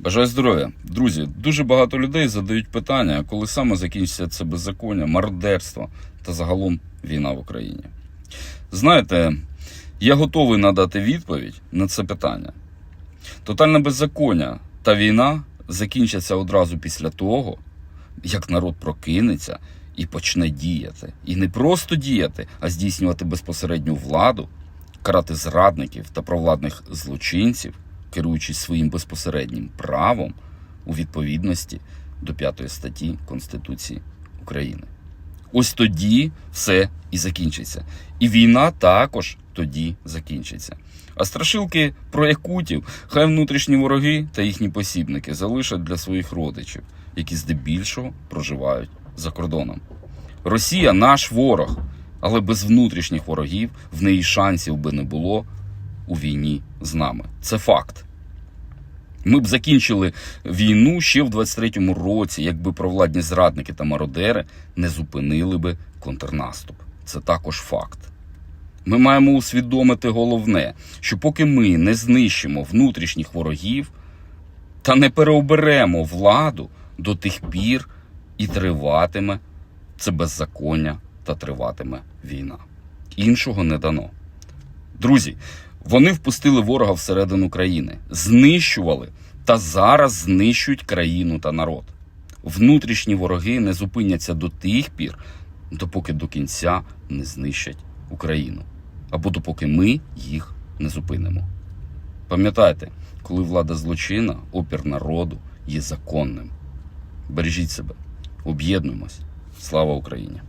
Бажаю здоров'я. Друзі, дуже багато людей задають питання, коли саме закінчиться це беззаконня, мародерство та загалом війна в Україні. Знаєте, я готовий надати відповідь на це питання. Тотальне беззаконня та війна закінчаться одразу після того, як народ прокинеться і почне діяти. І не просто діяти, а здійснювати безпосередню владу, карати зрадників та провладних злочинців, керуючись своїм безпосереднім правом у відповідності до 5 статті Конституції України. Ось тоді все і закінчиться. І війна також тоді закінчиться. А страшилки про якутів хай внутрішні вороги та їхні посібники залишать для своїх родичів, які здебільшого проживають за кордоном. Росія наш ворог, але без внутрішніх ворогів в неї шансів би не було у війні з нами. Це факт. Ми б закінчили війну ще в 23-му році, якби провладні зрадники та мародери не зупинили би контрнаступ. Це також факт. Ми маємо усвідомити головне, що поки ми не знищимо внутрішніх ворогів та не переоберемо владу, до тих пір і триватиме це беззаконня та триватиме війна. Іншого не дано. Друзі, вони впустили ворога всередину країни, знищували та зараз знищують країну та народ. Внутрішні вороги не зупиняться до тих пір, допоки до кінця не знищать Україну, або допоки ми їх не зупинимо. Пам'ятайте, коли влада злочина, опір народу є законним. Бережіть себе, об'єднуємось. Слава Україні!